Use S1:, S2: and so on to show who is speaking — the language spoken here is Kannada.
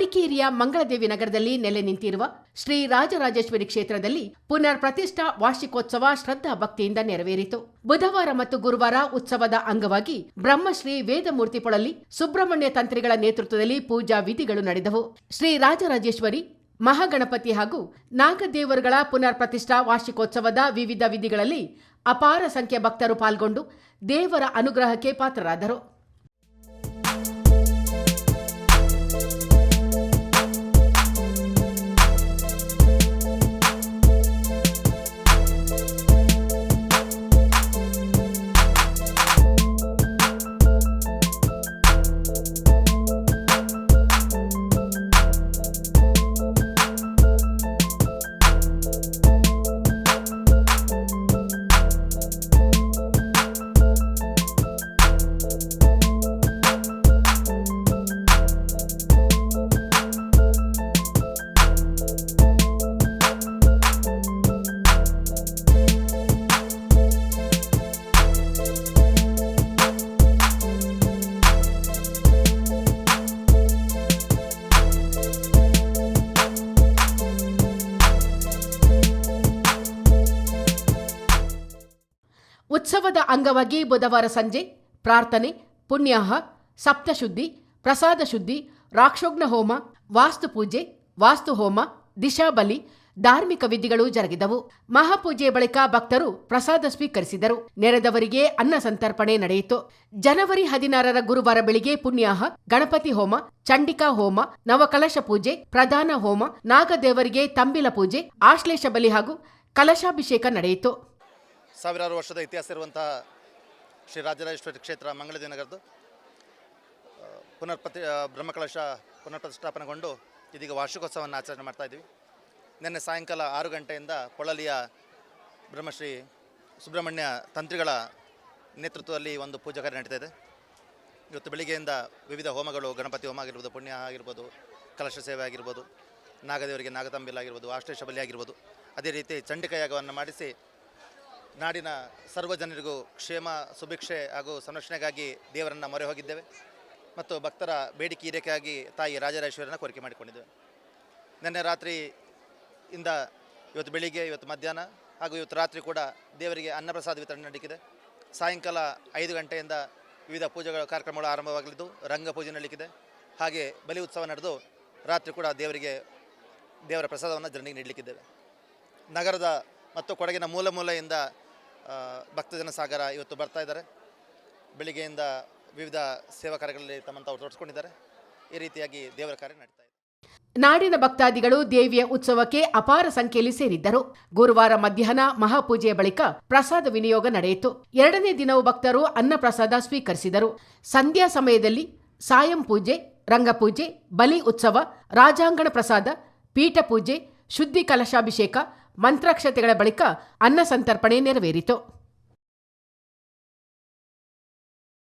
S1: ಮಡಿಕೇರಿಯ ಮಂಗಳದೇವಿ ನಗರದಲ್ಲಿ ನೆಲೆ ನಿಂತಿರುವ ಶ್ರೀ ರಾಜರಾಜೇಶ್ವರಿ ಕ್ಷೇತ್ರದಲ್ಲಿ ಪುನರ್ ಪ್ರತಿಷ್ಠಾ ವಾರ್ಷಿಕೋತ್ಸವ ಶ್ರದ್ಧಾ ಭಕ್ತಿಯಿಂದ ನೆರವೇರಿತು. ಬುಧವಾರ ಮತ್ತು ಗುರುವಾರ ಉತ್ಸವದ ಅಂಗವಾಗಿ ಬ್ರಹ್ಮಶ್ರೀ ವೇದಮೂರ್ತಿ ಪೊಳಲಿ ಸುಬ್ರಹ್ಮಣ್ಯ ತಂತ್ರಿಗಳ ನೇತೃತ್ವದಲ್ಲಿ ಪೂಜಾ ವಿಧಿಗಳು ನಡೆದವು. ಶ್ರೀ ರಾಜರಾಜೇಶ್ವರಿ, ಮಹಾಗಣಪತಿ ಹಾಗೂ ನಾಗದೇವರುಗಳ ಪುನರ್ ಪ್ರತಿಷ್ಠಾ ವಾರ್ಷಿಕೋತ್ಸವದ ವಿವಿಧ ವಿಧಿಗಳಲ್ಲಿ ಅಪಾರ ಸಂಖ್ಯೆ ಭಕ್ತರು ಪಾಲ್ಗೊಂಡು ದೇವರ ಅನುಗ್ರಹಕ್ಕೆ ಪಾತ್ರರಾದರು. ಉತ್ಸವದ ಅಂಗವಾಗಿ ಬುಧವಾರ ಸಂಜೆ ಪ್ರಾರ್ಥನೆ ಪುಣ್ಯಾಹ ಸಪ್ತಶುದ್ಧಿ ಪ್ರಸಾದ ಶುದ್ಧಿ ರಾಕ್ಷೋಗ್ನ ಹೋಮ ವಾಸ್ತುಪೂಜೆ ವಾಸ್ತು ಹೋಮ ದಿಶಾಬಲಿ ಧಾರ್ಮಿಕ ವಿಧಿಗಳು ಜರುಗಿದವು. ಮಹಾಪೂಜೆ ಬಳಿಕ ಭಕ್ತರು ಪ್ರಸಾದ ಸ್ವೀಕರಿಸಿದರು. ನೆರೆದವರಿಗೆ ಅನ್ನ ಸಂತರ್ಪಣೆ ನಡೆಯಿತು. ಜನವರಿ ಹದಿನಾರರ ಗುರುವಾರ ಬೆಳಿಗ್ಗೆ ಪುಣ್ಯಾಹ, ಗಣಪತಿ ಹೋಮ, ಚಂಡಿಕಾ ಹೋಮ, ನವಕಲಶ ಪೂಜೆ, ಪ್ರಧಾನ ಹೋಮ, ನಾಗದೇವರಿಗೆ ತಂಬಿಲ ಪೂಜೆ, ಆಶ್ಲೇಷ ಬಲಿ ಹಾಗೂ ಕಲಶಾಭಿಷೇಕ ನಡೆಯಿತು.
S2: ಸಾವಿರಾರು ವರ್ಷದ ಇತಿಹಾಸ ಇರುವಂತಹ ಶ್ರೀ ರಾಜರಾಜೇಶ್ವರಿ ಕ್ಷೇತ್ರ ಮಂಗಳದಿ ಪುನರ್ಪತಿ ಬ್ರಹ್ಮಕಲಶ ಪುನರ್ ಪ್ರತಿಷ್ಠಾಪನೆಗೊಂಡು ಇದೀಗ ವಾರ್ಷಿಕೋತ್ಸವವನ್ನು ಆಚರಣೆ ಮಾಡ್ತಾ ಇದ್ದೀವಿ. ನಿನ್ನೆ ಸಾಯಂಕಾಲ ಆರು ಗಂಟೆಯಿಂದ ಪೊಳಲಿಯ ಬ್ರಹ್ಮಶ್ರೀ ಸುಬ್ರಹ್ಮಣ್ಯ ತಂತ್ರಿಗಳ ನೇತೃತ್ವದಲ್ಲಿ ಒಂದು ಪೂಜಾ ಕಾರ್ಯ ನಡೀತಾ ಇದೆ. ಇವತ್ತು ಬೆಳಿಗ್ಗೆಯಿಂದ ವಿವಿಧ ಹೋಮಗಳು, ಗಣಪತಿ ಹೋಮ ಆಗಿರ್ಬೋದು, ಪುಣ್ಯ ಆಗಿರ್ಬೋದು, ಕಲಶ ಸೇವೆ ಆಗಿರ್ಬೋದು, ನಾಗದೇವರಿಗೆ ನಾಗತಂಬಿಲ್ ಆಗಿರ್ಬೋದು ಆಶ್ಲೇಷ ಬಲಿ ಆಗಿರ್ಬೋದು, ಅದೇ ರೀತಿ ಚಂಡಿಕಾಯಾಗವನ್ನು ಮಾಡಿಸಿ ನಾಡಿನ ಸರ್ವ ಜನರಿಗೂ ಕ್ಷೇಮ, ಸುಭಿಕ್ಷೆ ಹಾಗೂ ಸಂರಕ್ಷಣೆಗಾಗಿ ದೇವರನ್ನು ಮೊರೆ ಹೋಗಿದ್ದೇವೆ. ಮತ್ತು ಭಕ್ತರ ಬೇಡಿಕೆ ಈರೇಕೆಯಾಗಿ ತಾಯಿ ರಾಜರಾಜೇಶ್ವರಿನ ಕೋರಿಕೆ ಮಾಡಿಕೊಂಡಿದ್ದೇವೆ. ನಿನ್ನೆ ರಾತ್ರಿ ಇಂದ ಇವತ್ತು ಬೆಳಿಗ್ಗೆ, ಇವತ್ತು ಮಧ್ಯಾಹ್ನ ಹಾಗೂ ಇವತ್ತು ರಾತ್ರಿ ಕೂಡ ದೇವರಿಗೆ ಅನ್ನಪ್ರಸಾದ ವಿತರಣೆ ನಡೀತಿದೆ. ಸಾಯಂಕಾಲ ಐದು ಗಂಟೆಯಿಂದ ವಿವಿಧ ಪೂಜೆಗಳ ಕಾರ್ಯಕ್ರಮಗಳು ಆರಂಭವಾಗಲಿದ್ದು, ರಂಗ ಪೂಜೆ ನಡೀತಿದೆ. ಹಾಗೆ ಬಲಿ ಉತ್ಸವ ನಡೆದು ರಾತ್ರಿ ಕೂಡ ದೇವರಿಗೆ ದೇವರ ಪ್ರಸಾದವನ್ನು ಜನರಿಗೆ ನೀಡಲಿಕ್ಕಿದ್ದೇವೆ. ನಗರದ ಮತ್ತು ಕೊಡಗಿನ ಮೂಲ ಮೂಲೆಯಿಂದ ಭಕ್ತಜನ ಸಾಗರ ಇವತ್ತು ಬರ್ತಾ ಇದ್ದಾರೆ. ಬೆಳಿಗ್ಗೆಯಿಂದ ವಿವಿಧ ಸೇವಾ ಕಾರ್ಯಗಳಲ್ಲಿ ತಮ್ಮನ್ನು ಈ ರೀತಿಯಾಗಿ ದೇವರ ಕಾರ್ಯ ನಡೀತಾ ಇದೆ.
S1: ನಾಡಿನ ಭಕ್ತಾದಿಗಳು ದೇವಿಯ ಉತ್ಸವಕ್ಕೆ ಅಪಾರ ಸಂಖ್ಯೆಯಲ್ಲಿ ಸೇರಿದ್ದರು. ಗುರುವಾರ ಮಧ್ಯಾಹ್ನ ಮಹಾಪೂಜೆಯ ಬಳಿಕ ಪ್ರಸಾದ ವಿನಿಯೋಗ ನಡೆಯಿತು. ಎರಡನೇ ದಿನವೂ ಭಕ್ತರು ಅನ್ನಪ್ರಸಾದ ಸ್ವೀಕರಿಸಿದರು. ಸಂಧ್ಯಾ ಸಮಯದಲ್ಲಿ ಸಾಯಂ ಪೂಜೆ, ರಂಗಪೂಜೆ, ಬಲಿ ಉತ್ಸವ, ರಾಜಾಂಗಣ ಪ್ರಸಾದ, ಪೀಠ ಪೂಜೆ, ಶುದ್ಧಿ ಕಲಶಾಭಿಷೇಕ, ಮಂತ್ರಾಕ್ಷತೆಗಳ ಬಳಿಕ ಅನ್ನ ಸಂತರ್ಪಣೆ ನೆರವೇರಿತು.